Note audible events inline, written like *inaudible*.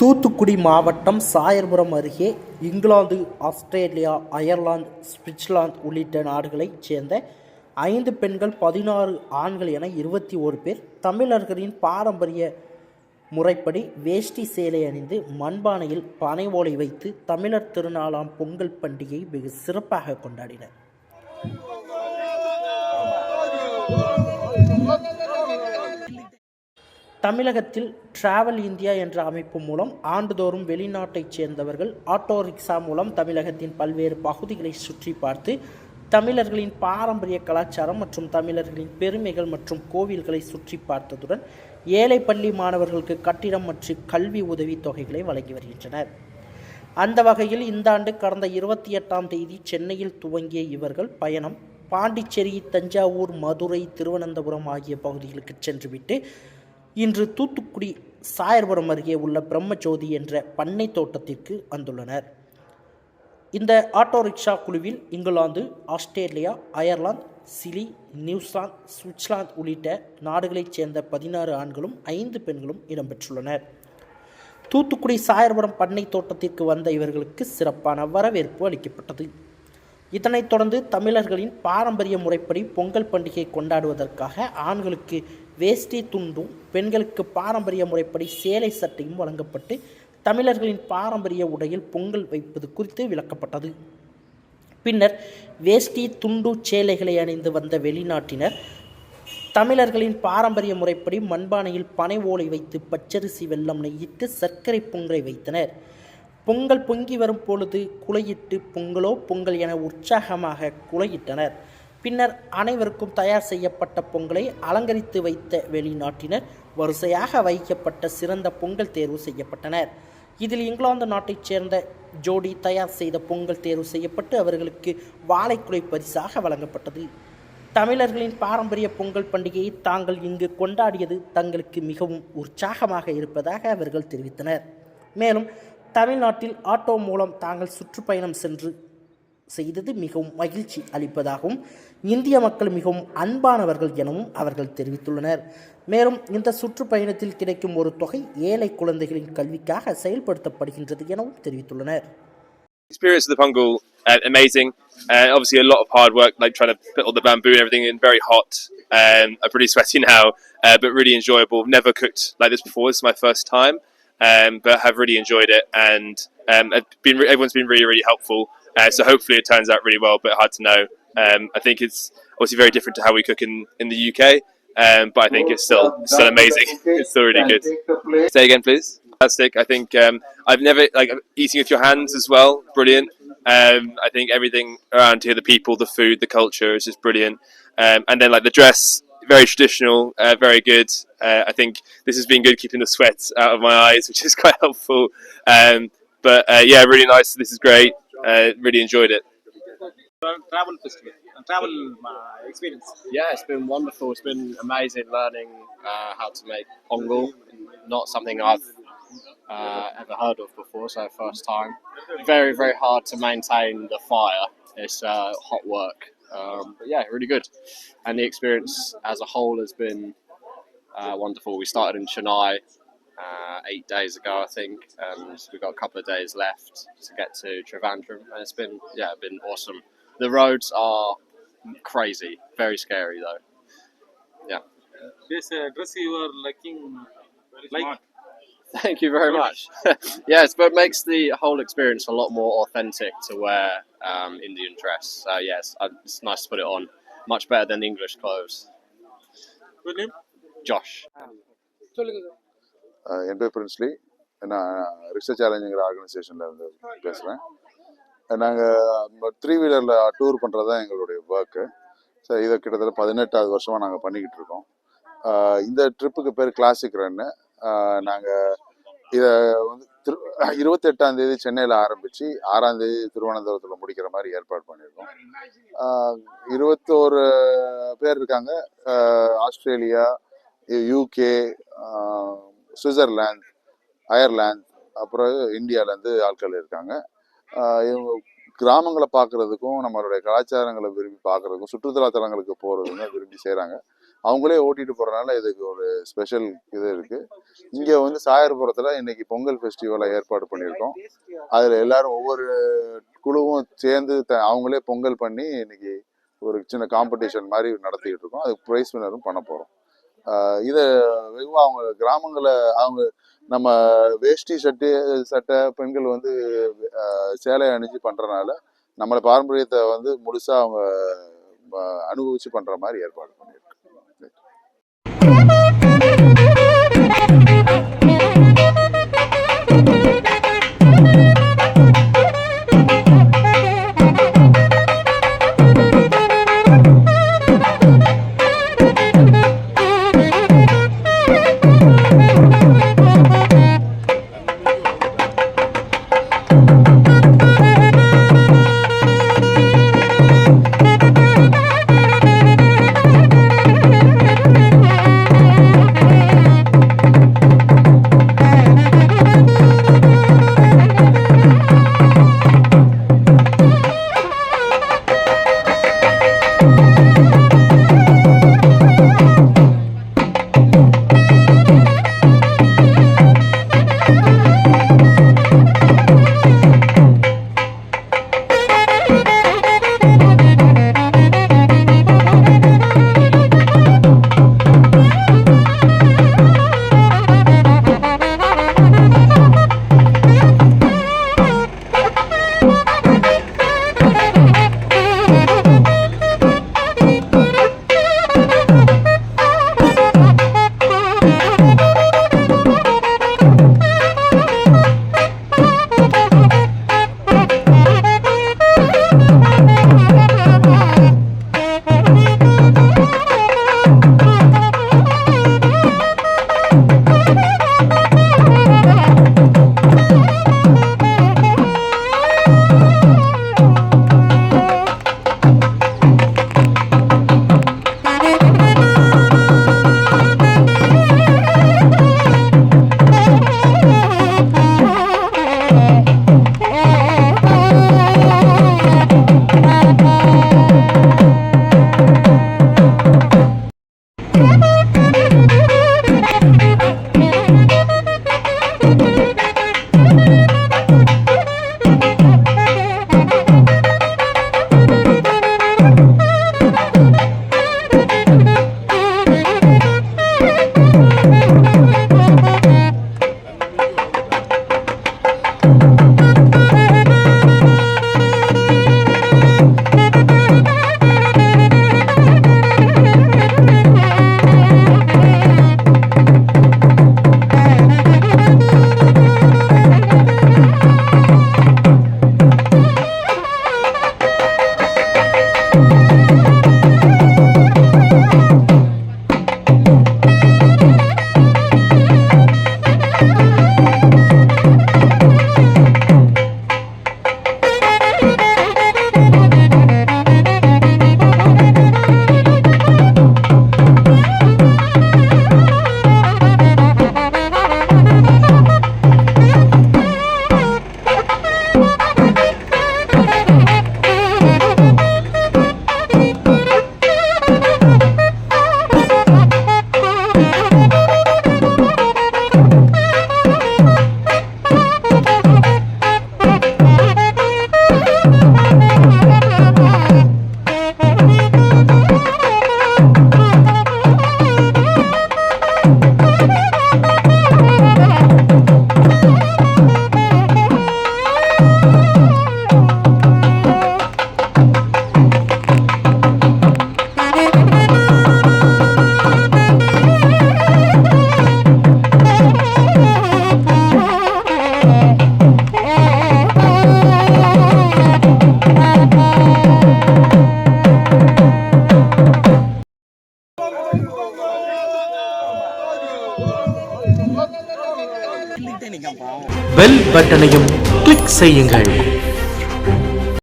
தூத்துக்குடி மாவட்டம் சாயர்புரம் அருகே England Australia Ireland Switzerland உள்ளிட்ட நாடுகளைச் சேர்ந்த ஐந்து பெண்கள் பதினாறு ஆண்கள் என இருபத்தி ஓரு பேர் தமிழர்களின் பாரம்பரிய முறைப்படி வேஷ்டி சேலை அணிந்து மண்பானையில் பனை ஓலை வைத்து தமிழர் திருநாளாம் பொங்கல் பண்டிகையை வெகு சிறப்பாக கொண்டாடினர். தமிழகத்தில் டிராவல் இந்தியா என்ற அமைப்பு மூலம் ஆண்டுதோறும் வெளிநாட்டைச் சேர்ந்தவர்கள் ஆட்டோ ரிக்ஷா மூலம் தமிழகத்தின் பல்வேறு பகுதிகளை சுற்றி பார்த்து தமிழர்களின் பாரம்பரிய கலாச்சாரம் மற்றும் தமிழர்களின் பெருமைகள் மற்றும் கோவில்களை சுற்றி பார்த்ததுடன் ஏழை பள்ளி மாணவர்களுக்கு கட்டிடம் மற்றும் கல்வி உதவித் தொகைகளை வழங்கி வருகின்றனர். அந்த வகையில் இந்த ஆண்டு கடந்த இருபத்தி எட்டாம் தேதி சென்னையில் துவங்கிய இவர்கள் பயணம் பாண்டிச்சேரி தஞ்சாவூர் மதுரை திருவனந்தபுரம் ஆகிய பகுதிகளுக்கு சென்றுவிட்டு இன்று தூத்துக்குடி சாயர்புரம் அருகே உள்ள பிரம்மஜோதி என்ற பண்ணை தோட்டத்திற்கு வந்துள்ளனர். இந்த ஆட்டோ ரிக்ஷா குழுவில் England Australia Ireland Chile New Zealand Switzerland உள்ளிட்ட நாடுகளைச் சேர்ந்த பதினாறு ஆண்களும் ஐந்து பெண்களும் இடம்பெற்றுள்ளனர் தூத்துக்குடி சாயர்புரம் பண்ணை தோட்டத்திற்கு வந்த இவர்களுக்கு சிறப்பான வரவேற்பு அளிக்கப்பட்டது. இதனைத் தொடர்ந்து தமிழர்களின் பாரம்பரிய முறைப்படி பொங்கல் பண்டிகை கொண்டாடுவதற்காக ஆண்களுக்கு வேஷ்டி துண்டும் பெண்களுக்கு பாரம்பரிய முறைப்படி சேலை சட்டையும் வழங்கப்பட்டு தமிழர்களின் பாரம்பரிய உடையில் பொங்கல் வைப்பது குறித்து விளக்கப்பட்டது. பின்னர் வேஷ்டி துண்டு சேலைகளை அணிந்து வந்த வெளிநாட்டினர் தமிழர்களின் பாரம்பரிய முறைப்படி மண்பானையில் பனை ஓலை வைத்து பச்சரிசி வெல்லம் நெய்யிட்டு சர்க்கரை பொங்கலை வைத்தனர். பொங்கல் பொங்கி வரும் பொழுது குலையிட்டு பொங்கலோ பொங்கல் என உற்சாகமாக குலையிட்டனர் பின்னர் அனைவருக்கும் தயார் செய்யப்பட்ட பொங்கலை அலங்கரித்து வைத்த வெளிநாட்டினர் வரிசையாக வைக்கப்பட்ட சிறந்த பொங்கல் தேர்வு செய்யப்பட்டனர். இதில் இங்கிலாந்து நாட்டைச் சேர்ந்த ஜோடி தயார் செய்த பொங்கல் தேர்வு செய்யப்பட்டு அவர்களுக்கு வாழைக்குலை பரிசாக வழங்கப்பட்டது. தமிழர்களின் பாரம்பரிய பொங்கல் பண்டிகையை தாங்கள் இங்கு கொண்டாடியது தங்களுக்கு மிகவும் உற்சாகமாக இருப்பதாக அவர்கள் தெரிவித்தனர். மேலும் தமிழ்நாட்டில் ஆட்டோ மூலம் தாங்கள் சுற்றுப்பயணம் சென்று செய்தது மிகவும் மகிழ்ச்சி அளிப்பதாகவும் இந்திய மக்கள் மிகவும் அன்பானவர்கள் எனவும் அவர்கள் தெரிவித்துள்ளனர் மேலும் இந்த சுற்றுப்பயணத்தில் கிடைக்கும் ஒரு தொகை ஏழை குழந்தைகளின் கல்விக்காக செயல்படுத்தப்படுகின்றது எனவும் தெரிவித்துள்ளனர் experience of the Pungal uh, amazing. Uh, obviously, a lot of hard work, like trying to put all the bamboo and everything in. Very hot. Um, I'm pretty sweaty now, uh, but really enjoyable. Never cooked like this before. This is my first time, um, but have really enjoyed it, and um, I've been everyone's been really really helpful. Uh, so hopefully it turns out really well, but hard to know. Um, I think it's obviously very different to how we cook in in the UK, um, but I think it's still still amazing. *laughs* it's still really good. Say again, please. Fantastic. I think um, I've never like eating with your hands as well. Brilliant. Um, I think everything around here, the people, the food, the culture is just brilliant. Um, and then like the dress, very traditional, uh, very good. Uh, I think this has been good keeping the sweat out of my eyes, *laughs* which is quite helpful. Um, but uh, yeah, really nice. This is great. Uh, really enjoyed it. travel festival, uh, travel uh, experience. Yeah, it's been wonderful. It's been amazing learning uh, how to make pongal. Not something I've uh, ever heard of before, so first time. Very, very hard to maintain the fire. It's uh, hot work. Um, but yeah, really good. And the experience as a whole has been uh, wonderful. We started in Chennai uh, eight days ago, I think, and we've got a couple of days left to get to Trivandrum. And it's been, yeah, been awesome. The roads are crazy, very scary though. Yeah. This uh, dress you are liking, like *laughs* Thank you very much. *laughs* yes, but it makes the whole experience a lot more authentic to wear um, Indian dress. So yes, I- it's nice to put it on. Much better than English clothes. your name? Josh. என்டர்பிரின்ஸ்லி என் பேர் princely நான் research சேலஞ்சுங்கிற ஆர்கனைசேஷனில் இருந்து பேசுகிறேன் நாங்கள் three வீலரில் tour பண்ணுறது தான் எங்களுடைய work so இதை கிட்டத்தட்ட பதினெட்டாவது வருஷமாக நாங்கள் பண்ணிக்கிட்டு இருக்கோம். இந்த ட்ரிப்புக்கு பேர் கிளாசிக் ரன்னு நாங்கள் இதை வந்து திரு இருபத்தெட்டாம் தேதி சென்னையில் ஆரம்பித்து ஆறாம் தேதி திருவனந்தபுரத்தில் முடிக்கிற மாதிரி ஏற்பாடு பண்ணியிருக்கோம். இருபத்தோரு பேர் இருக்காங்க. ஆஸ்திரேலியா யூகே சுவிட்சர்லாந்து அயர்லாந்து அப்புறம் இந்தியாவிலேருந்து ஆட்கள் இருக்காங்க. இவங்க கிராமங்களை பார்க்குறதுக்கும் நம்மளுடைய கலாச்சாரங்களை விரும்பி பார்க்குறதுக்கும் சுற்றுலா தலங்களுக்கு போகிறதுக்கும் விரும்பி செய்கிறாங்க அவங்களே ஓட்டிட்டு போகிறனால இதுக்கு ஒரு ஸ்பெஷல் இது இருக்குது இங்கே வந்து சாயர்புரத்தில் இன்னைக்கு பொங்கல் ஃபெஸ்டிவலை ஏற்பாடு பண்ணியிருக்கோம். அதில் எல்லாரும் ஒவ்வொரு குழுவும் சேர்ந்து த- அவங்களே பொங்கல் பண்ணி இன்னைக்கு ஒரு சின்ன காம்படிஷன் மாதிரி நடத்திக்கிட்டு இருக்கோம். அதுக்கு ப்ரைஸ் வினரும் பண்ண போகிறோம் இதை வெகுவாக அவங்க கிராமங்களை அவங்க நம்ம வேஷ்டி சட்டை சட்டை பெண்கள் வந்து சேலை அணிஞ்சு பண்ணுறனால நம்மளை பாரம்பரியத்தை வந்து முழுசாக அவங்க அனுபவிச்சு பண்ணுற மாதிரி ஏற்பாடு பண்ணியிருக்கோம் பட்டனையும் கிளிக் செய்யுங்கள்.